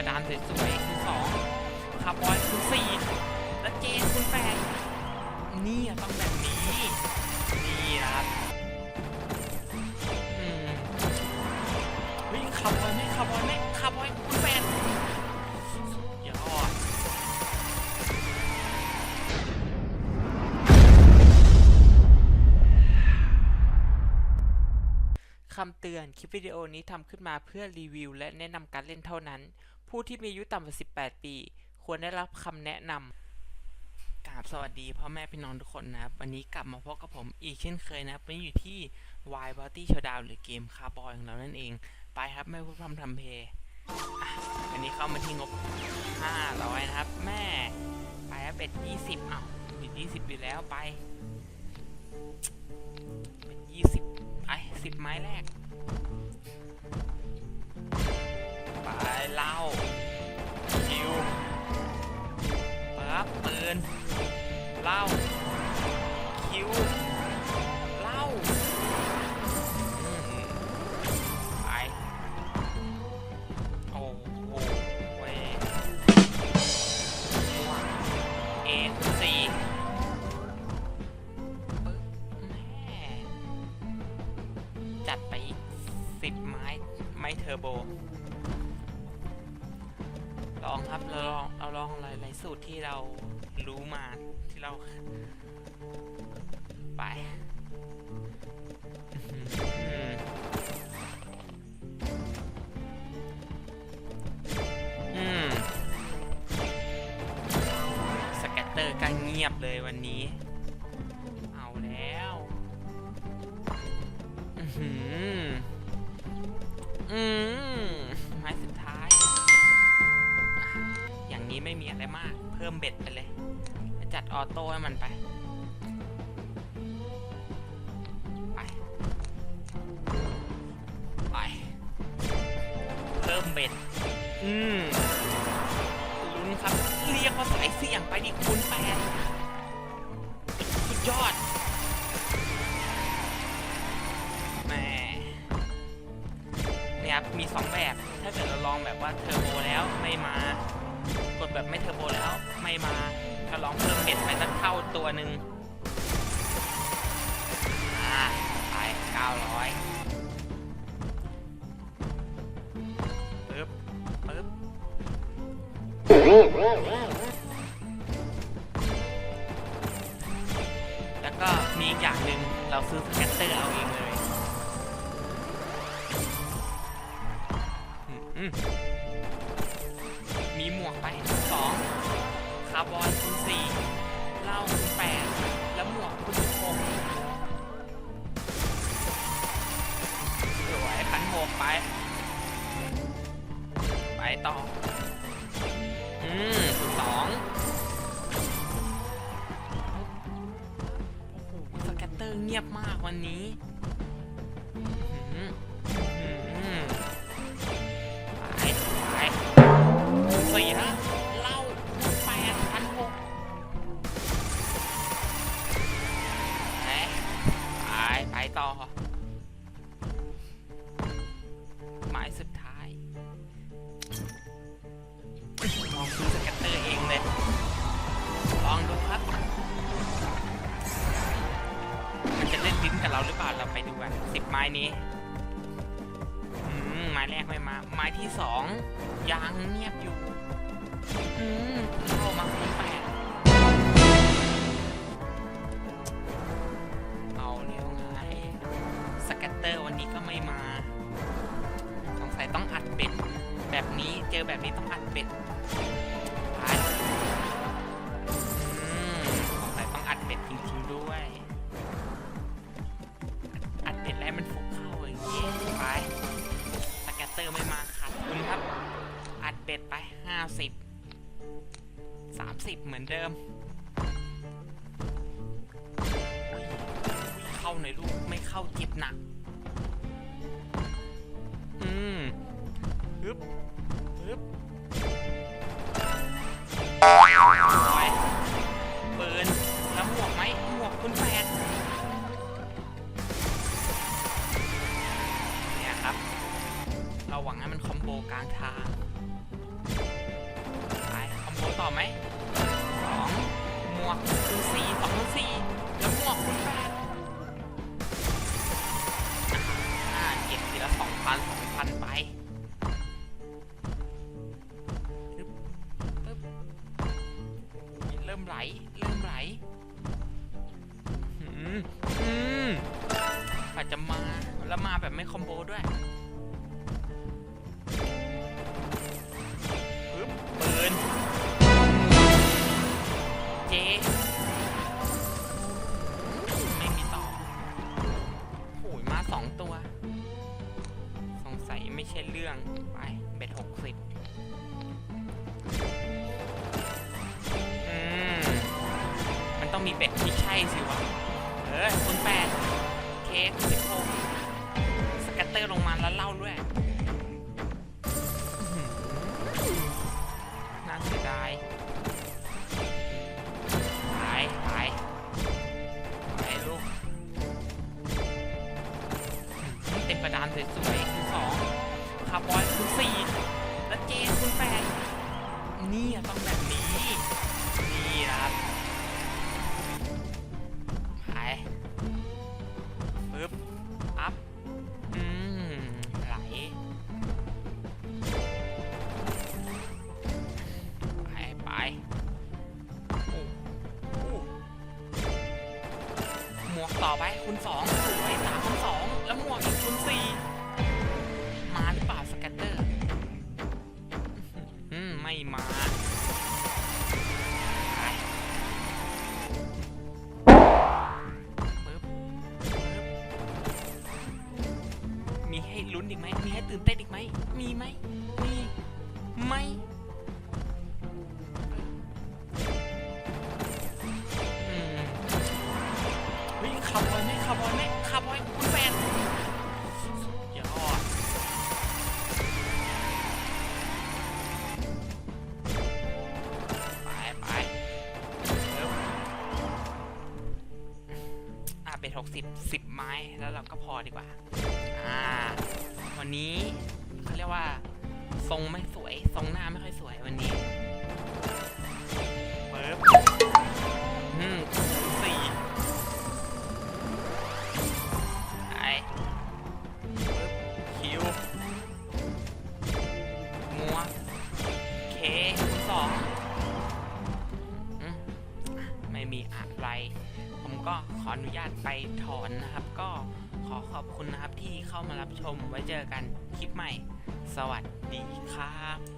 กระดานสวยๆคุณสองคาร์บอยคุณสี่และเจนคุณแปดนี่อะต้องแบบนี้นี่นะครับอืมวิ่งคาร์บอยไหมคาร์บอยไหมคาร์บอยคุณแปดสุดยอดคำเตือน คลิปวิดีโอนี้ทำขึ้นมาเพื่อรีวิวและแนะนำการเล่นเท่านั้น ผู้ที่มีอายุต่ำกว่า 18 ปี ควรได้รับคำแนะนำกราบสวัสดีพ่อแม่พี่น้องทุกคนนะครับ วันนี้กลับมาพบกับผมอีกเช่นเคยนะครับวันนี้อยู่ที่ Y Body Showdown หรือเกมคาร์บอยของเรานั่นเอง ไปครับไม่พูดพร่ำทำเพลงอันนี้เข้ามาที่งบ 500 นะครับ แม่ ไปครับเป็ด 20อ้าวเป็ด20 อยู่แล้วไป เป็ด 20 ไปสิบไม้แรก ปืนเหล่าคิว ลองครับเราลองเราลองหลายๆสูตรที่เรารู้มาที่เรา ไปอืมสแกตเตอร์ก็เงียบเลยวันนี้ มาก เพิ่มเบ็ดไปเลย จัดออโต้ให้มันไป ไป ไป เพิ่มเบ็ด อืมลุ้นครับ เรียกว่าสายเสี่ยงไปดิคูณแปดสุดยอดแหม่เนี่ยครับมีสองแบบ ถ้าเกิดเราลองแบบว่าเทอร์โบแล้วไม่มา กดแบบไม่เทอร์โบแล้วไม่มาถ้าลองเพิ่มเบ็ดไปสักเท่าตัวหนึ่งอ่าไปเก้าร้อยปึ๊บปึ๊บแล้วก็มีอีกอย่างหนึ่งเราซื้อสแกตเตอร์เอาเองเลยาร์บอนคูณสี่เหล้าคูณแปดแล้วหมวกคูณหกสวยพันหกไป ไปต่อ อืมคูณสองโอ้โหสแกตเตอร์เงียบมากวันนี้ บไม้นี้ไม้แรกไม่มา ไม้ที่สองยังเงียบอยู่อืมเข้ามาคูณแปดเอาเร็วไงสแกตเตอร์วันนี้ก็ไม่มา สงสัยต้องอัดเบ็ด แบบนี้เจอแบบนี้ต้องอัดเบ็ด อัดเบ็ดไป50 30เหมือนเดิม เข้าในลูกไม่เข้าจิบหนัก อืมฮึบฮึบ อไหมสองหมวกคูณสี่สองคูณสี่แล้วหมวกคูณแปดอ่าเก็บทีละสองพันสองพันไปเริ่มไหลเริ่มไหลอืมอืมอาจจะมาแล้วมาแบบไม่คอมโบด้วย เบ็ดที่ใช่สิวะ เออคุณแปดเคสสิบหกสแกตเตอร์ลงมาแล้วเล่าด้วยน่าเสียดายไปไปไปลูกเต็มกระดานสวยๆคูณสองคาร์บอยคูณสี่แล้วเจนคูณแปดนี่อะต้องแบบนี้นี่ ต่อไปคุณสองสวยสามคุณสองแล้วหมวกอีกคุณสี่มาหรือเปล่าสแกตเตอร์อืมไม่มาไมีให้ลุ้นอีกไหมมีให้ตื่นเต้นอีกไหมมีไหมมีไหม หกสิบสิบไม้แล้วเราก็พอดีกว่า อ่า วันนี้เขาเรียกว่า ทรงไม่สวย ทรงหน้าไม่ค่อยสวย ก็ขออนุญาตไปถอนนะครับ ก็ขอขอบคุณนะครับที่เข้ามารับชมไว้เจอกันคลิปใหม่ สวัสดีครับ